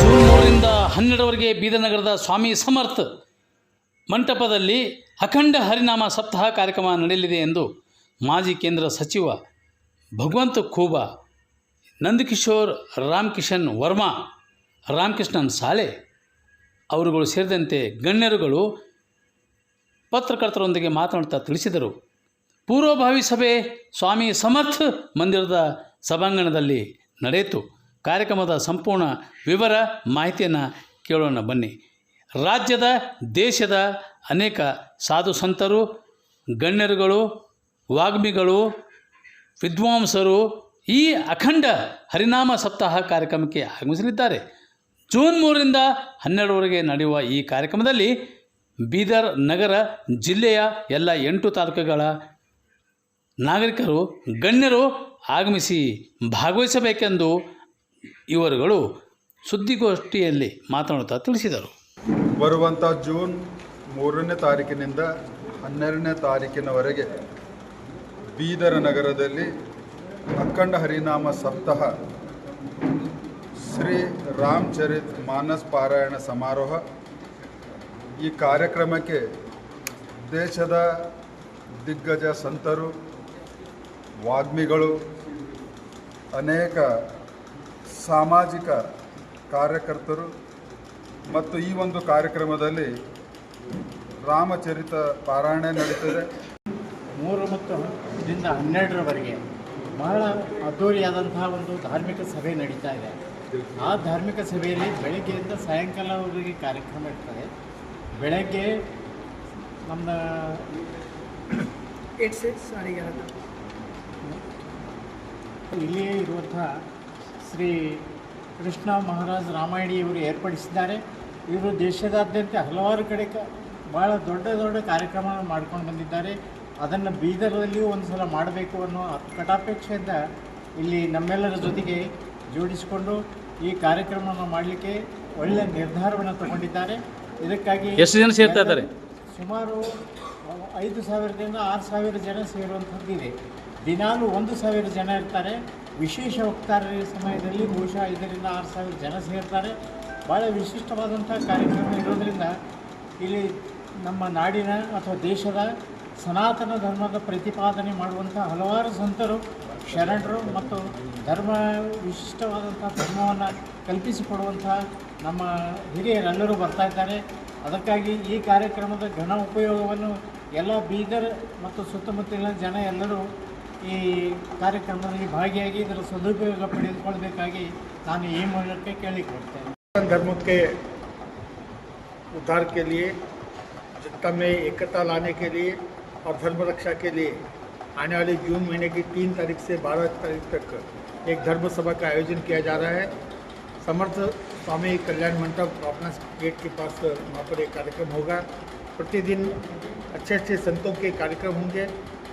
June ಮೂರರಿಂದ ಹನ್ನೆರಡವರೆಗೆ ಬೀದರ್ನಗರದ ಸ್ವಾಮಿ ಸಮರ್ಥ ಮಂಟಪದಲ್ಲಿ ಅಖಂಡ ಹರಿನಾಮ ಸಪ್ತಾಹ ಕಾರ್ಯಕ್ರಮ ನಡೆಯಲಿದೆ ಎಂದು ಮಾಜಿ ಕೇಂದ್ರ ಸಚಿವ ಭಗವಂತ ಖೂಬಾ, ನಂದಕಿಶೋರ್ ರಾಮಕಿಶನ್ ವರ್ಮಾ, ರಾಮಕೃಷ್ಣನ್ ಸಾಲೆ ಅವರುಗಳು ಸೇರಿದಂತೆ ಗಣ್ಯರುಗಳು ಪತ್ರಕರ್ತರೊಂದಿಗೆ ಮಾತನಾಡ್ತಾ ತಿಳಿಸಿದರು. ಪೂರ್ವಭಾವಿ ಸಭೆ ಸ್ವಾಮಿ ಸಮರ್ಥ ಮಂದಿರದ ಸಭಾಂಗಣದಲ್ಲಿ ನಡೆಯಿತು. ಕಾರ್ಯಕ್ರಮದ ಸಂಪೂರ್ಣ ವಿವರ ಮಾಹಿತಿಯನ್ನು ಕೇಳೋಣ ಬನ್ನಿ. ರಾಜ್ಯದ, ದೇಶದ ಅನೇಕ ಸಾಧು ಸಂತರು, ಗಣ್ಯರುಗಳು, ವಾಗ್ಮಿಗಳು, ವಿದ್ವಾಂಸರು ಈ ಅಖಂಡ ಹರಿನಾಮ ಸಪ್ತಾಹ ಕಾರ್ಯಕ್ರಮಕ್ಕೆ ಆಗಮಿಸಲಿದ್ದಾರೆ. ಜೂನ್ ಮೂರರಿಂದ ಹನ್ನೆರಡುವರೆಗೆ ನಡೆಯುವ ಈ ಕಾರ್ಯಕ್ರಮದಲ್ಲಿ ಬೀದರ್ ನಗರ ಜಿಲ್ಲೆಯ ಎಲ್ಲ ಎಂಟು ತಾಲೂಕುಗಳ ನಾಗರಿಕರು, ಗಣ್ಯರು ಆಗಮಿಸಿ ಭಾಗವಹಿಸಬೇಕೆಂದು ಇವರುಗಳು ಸುದ್ದಿಗೋಷ್ಠಿಯಲ್ಲಿ ಮಾತನಾಡುತ್ತಾ ತಿಳಿಸಿದರು. ಬರುವಂಥ ಜೂನ್ ಮೂರನೇ ತಾರೀಕಿನಿಂದ ಹನ್ನೆರಡನೇ ತಾರೀಕಿನವರೆಗೆ ಬೀದರ ನಗರದಲ್ಲಿ ಅಖಂಡ ಹರಿನಾಮ ಸಪ್ತಾಹ ಶ್ರೀ ರಾಮಚರಿತ್ ಮಾನಸ್ ಪಾರಾಯಣ ಸಮಾರೋಹ ಈ ಕಾರ್ಯಕ್ರಮಕ್ಕೆ ದೇಶದ ದಿಗ್ಗಜ ಸಂತರು ವಾಗ್ಮಿಗಳು ಅನೇಕ ಸಾಮಾಜಿಕ ಕಾರ್ಯಕರ್ತರು ಮತ್ತು ಈ ಒಂದು ಕಾರ್ಯಕ್ರಮದಲ್ಲಿ ರಾಮಚರಿತ ಪಾರಾಯಣ ನಡೀತದೆ. ಮೂರು ಮತ್ತು ಇದರಿಂದ ಹನ್ನೆರಡರವರೆಗೆ ಬಹಳ ಅದ್ಧೂರಿಯಾದಂತಹ ಒಂದು ಧಾರ್ಮಿಕ ಸಭೆ ನಡೀತಾ ಇದೆ. ಆ ಧಾರ್ಮಿಕ ಸಭೆಯಲ್ಲಿ ಬೆಳಗ್ಗೆಯಿಂದ ಸಾಯಂಕಾಲವರೆಗೆ ಕಾರ್ಯಕ್ರಮ ಇರ್ತದೆ. ಬೆಳಗ್ಗೆ ನಮ್ಮ ಗ್ಯಾರ ಇಲ್ಲಿಯೇ ಇರುವಂತಹ ಶ್ರೀ ಕೃಷ್ಣ ಮಹಾರಾಜ್ ರಾಮಾಯಣಿ ಇವರು ಏರ್ಪಡಿಸಿದ್ದಾರೆ. ಇವರು ದೇಶದಾದ್ಯಂತ ಹಲವಾರು ಕಡೆ ಕ ಭಾಳ ದೊಡ್ಡ ದೊಡ್ಡ ಕಾರ್ಯಕ್ರಮಗಳನ್ನು ಮಾಡ್ಕೊಂಡು ಬಂದಿದ್ದಾರೆ. ಅದನ್ನು ಬೀದರದಲ್ಲಿಯೂ ಒಂದು ಸಲ ಮಾಡಬೇಕು ಅನ್ನೋ ಕಟಾಪೇಕ್ಷೆಯಿಂದ ಇಲ್ಲಿ ನಮ್ಮೆಲ್ಲರ ಜೊತೆಗೆ ಜೋಡಿಸಿಕೊಂಡು ಈ ಕಾರ್ಯಕ್ರಮವನ್ನು ಮಾಡಲಿಕ್ಕೆ ಒಳ್ಳೆಯ ನಿರ್ಧಾರವನ್ನು ತಗೊಂಡಿದ್ದಾರೆ. ಇದಕ್ಕಾಗಿ ಎಷ್ಟು ಜನ ಸೇರ್ತಾ ಇದ್ದಾರೆ? ಸುಮಾರು ಐದು ಸಾವಿರದಿಂದ ಆರು ಸಾವಿರ ಜನ ಸೇರುವಂಥದ್ದು ಇದೆ ದಿನಾಲೂ ಒಂದು ಸಾವಿರ ಜನ ಇರ್ತಾರೆ. ವಿಶೇಷ ವಕ್ತಾರರ ಸಮಯದಲ್ಲಿ ಬಹುಶಃ ಐದರಿಂದ ಆರು ಸಾವಿರ ಜನ ಸೇರ್ತಾರೆ. ಭಾಳ ವಿಶಿಷ್ಟವಾದಂಥ ಕಾರ್ಯಕ್ರಮ ಇರೋದರಿಂದ ಇಲ್ಲಿ ನಮ್ಮ ನಾಡಿನ ಅಥವಾ ದೇಶದ ಸನಾತನ ಧರ್ಮದ ಪ್ರತಿಪಾದನೆ ಮಾಡುವಂಥ ಹಲವಾರು ಸಂತರು, ಶರಣರು ಮತ್ತು ಧರ್ಮ ವಿಶಿಷ್ಟವಾದಂಥ ಧರ್ಮವನ್ನು ಕಲ್ಪಿಸಿಕೊಡುವಂಥ ನಮ್ಮ ಹಿರಿಯರೆಲ್ಲರೂ ಬರ್ತಾ ಇದ್ದಾರೆ. ಅದಕ್ಕಾಗಿ ಈ ಕಾರ್ಯಕ್ರಮದ ಘನ ಉಪಯೋಗವನ್ನು ಎಲ್ಲ ಬೀದರ್ ಮತ್ತು ಸುತ್ತಮುತ್ತಲಿನ ಜನ ಎಲ್ಲರೂ ಈ ಕಾರ್ಯಕ್ರಮದಲ್ಲಿ ಭಾಗಿಯಾಗಿ ಇದರ ಸದುಪಯೋಗ ಪಡೆದುಕೊಳ್ಬೇಕಾಗಿ ನಾನು ಈ ಮೂಲಕ ಕೇಳಿಕೊಡ್ತೇನೆ धर्मों के उद्धार के लिए जनता में एकता लाने के लिए और धर्म रक्षा के लिए आने वाले जून महीने की तीन तारीख से बारह तारीख तक एक धर्म सभा का आयोजन किया जा रहा है समर्थ स्वामी कल्याण मंडप अपना गेट के पास वहाँ पर एक कार्यक्रम होगा प्रतिदिन अच्छे अच्छे संतों के कार्यक्रम होंगे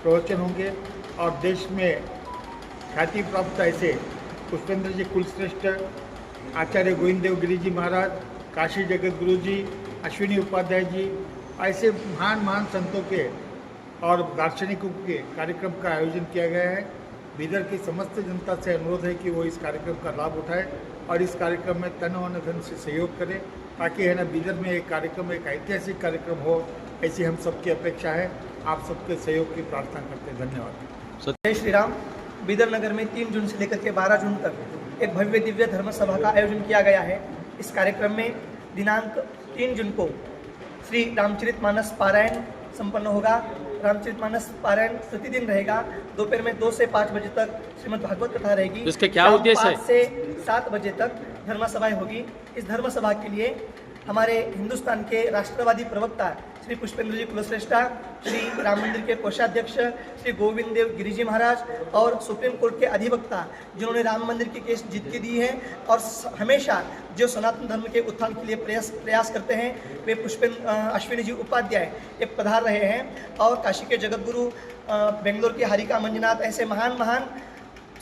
प्रवचन होंगे और देश में ख्याति प्राप्त ऐसे पुष्पेंद्र जी कुलश्रेष्ठ, आचार्य गोविंद देव गिरी जी महाराज, काशी जगत गुरु जी अश्विनी उपाध्याय जी, ऐसे महान महान संतों के और दार्शनिकों के कार्यक्रम का आयोजन किया गया है। बीदर की समस्त जनता से अनुरोध है कि वो इस कार्यक्रम का लाभ उठाए और इस कार्यक्रम में तन वन धन से सहयोग करें। ताकि है ना बीदर में एक कार्यक्रम एक ऐतिहासिक कार्यक्रम हो ऐसी हम सबकी अपेक्षा है। आप सबके सहयोग की प्रार्थना करते हैं। धन्यवाद। जय श्री राम। बीदर नगर में तीन जून से लेकर के बारह जून तक एक भव्य दिव्य धर्म सभा का आयोजन किया गया है। इस कार्यक्रम में दिनांक तीन जून को श्री रामचरित मानस पारायण संपन्न होगा। रामचरित मानस पारायण प्रतिदिन रहेगा। दोपहर में दो से पाँच बजे तक श्रीमद भागवत कथा रहेगी। इसका क्या उद्देश्य है? से सात बजे तक धर्म सभाएँ होगी। इस धर्म सभा के लिए हमारे हिंदुस्तान के राष्ट्रवादी प्रवक्ता श्री पुष्पेंद्र जी कुलश्रेष्ठा, श्री राम मंदिर के कोषाध्यक्ष श्री गोविंद देव गिरिजी महाराज और सुप्रीम कोर्ट के अधिवक्ता जिन्होंने राम मंदिर की केस जीत के दी है और हमेशा जो सनातन धर्म के उत्थान के लिए प्रयास प्रयास करते हैं, वे पुष्पेंद्र अश्विनी जी उपाध्याय ये पधार रहे हैं और काशी के जगतगुरु बेंगलोर के हरिका मंजुनाथ, ऐसे महान महान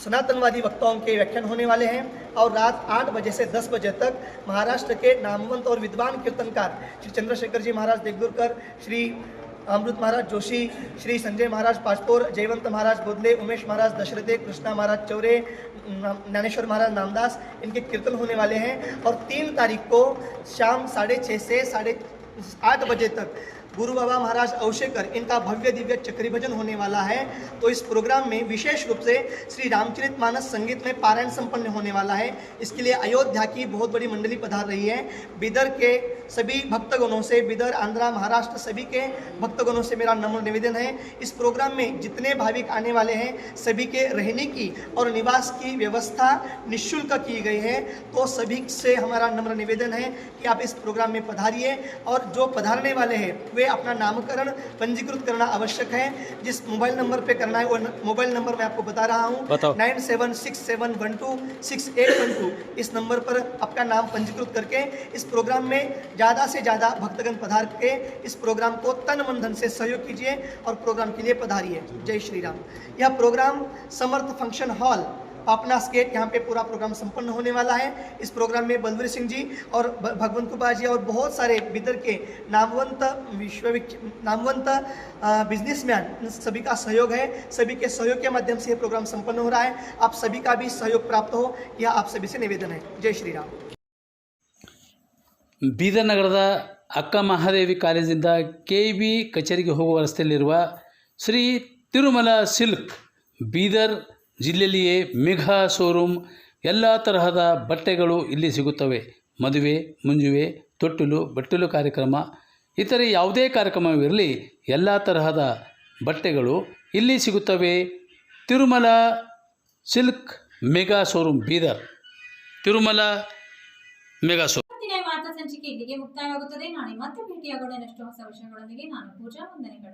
सनातनवादी वक्ताओं के व्याख्यान होने वाले हैं और रात आठ बजे से दस बजे तक महाराष्ट्र के नामवंत और विद्वान कीर्तनकार श्री चंद्रशेखर जी महाराज देगदुरकर श्री अमृत महाराज जोशी, श्री संजय महाराज पाचपोर जयवंत महाराज बोदले उमेश महाराज दशरथे, कृष्णा महाराज चौरे ज्ञानेश्वर महाराज नामदास, इनके कीर्तन होने वाले हैं। और तीन तारीख को शाम साढ़े छः से साढ़े आठ बजे तक गुरु बाबा महाराज अवशेकर, इनका भव्य दिव्य चक्री भजन होने वाला है। तो इस प्रोग्राम में विशेष रूप से श्री रामचरित मानस संगीत में पारायण संपन्न होने वाला है। इसके लिए अयोध्या की बहुत बड़ी मंडली पधार रही है। बिदर के सभी भक्तगणों से, बिदर, आंध्रा, महाराष्ट्र सभी के भक्तगणों से मेरा नम्र निवेदन है। इस प्रोग्राम में जितने भाविक आने वाले हैं, सभी के रहने की और निवास की व्यवस्था निःशुल्क की गई है। तो सभी से हमारा नम्र निवेदन है कि आप इस प्रोग्राम में पधारिए और जो पधारने वाले हैं, वे अपना नामकरण पंजीकृत करना आवश्यक है। जिस मोबाइल नंबर पे करना है वो मोबाइल नंबर मैं आपको बता रहा हूँ। Nine seven six seven one two six eight one two. इस नंबर पर आपका नाम पंजीकृत करके इस प्रोग्राम में ज़्यादा से ज़्यादा भक्तगण पधार के इस प्रोग्राम को तन मन धन से सहयोग कीजिए और प्रोग्राम के लिए पधारिए। जय श्री राम। यह programme Samarth function hall पापनास gate यहाँ पे पूरा प्रोग्राम संपन्न होने वाला है इस प्रोग्राम में बलवीर सिंह जी और भ- भगवंत कुमार जी और बहुत सारे बिदर के नामवंत विश्व नामवंत बिजनेसमैन सभी का सहयोग है सभी के सहयोग के माध्यम से ये प्रोग्राम संपन्न हो रहा है आप सभी का भी सहयोग प्राप्त हो यह आप सभी से निवेदन है जय श्री राम ಬೀದರ್ ನಗರದ ಅಕ್ಕ ಮಹಾದೇವಿ ಕಾಲೇಜಿಂದ ಕೆ ಬಿ ಕಚೇರಿಗೆ ಹೋಗುವ ರಸ್ತೆಯಲ್ಲಿರುವ ಶ್ರೀ ತಿರುಮಲ ಸಿಲ್ಕ್ ಬೀದರ್ ಜಿಲ್ಲೆಯಲ್ಲಿಯೇ ಮೆಘಾ ಶೋರೂಮ್ ಎಲ್ಲ ತರಹದ ಬಟ್ಟೆಗಳು ಇಲ್ಲಿ ಸಿಗುತ್ತವೆ. ಮದುವೆ, ಮುಂಜುವೆ, ತೊಟ್ಟಿಲು, ಬಟ್ಟಲು ಕಾರ್ಯಕ್ರಮ, ಇತರೆ ಯಾವುದೇ ಕಾರ್ಯಕ್ರಮವಿರಲಿ ಎಲ್ಲ ತರಹದ ಬಟ್ಟೆಗಳು ಇಲ್ಲಿ ಸಿಗುತ್ತವೆ. Tirumala silk mega showroom, Bidar. Tirumala mega showroom ಸಂಚಿಕೆ ಇಲ್ಲಿಗೆ ಮುಕ್ತಾಯವಾಗುತ್ತದೆ. ನಾಳೆ ಮತ್ತೆ ಭೇಟಿಯಾಗೋಣ. ಹೊಸ ವಿಷಯಗಳೊಂದಿಗೆ ನಾನು ಪೂಜಾ ವಂದನೆಗಳು.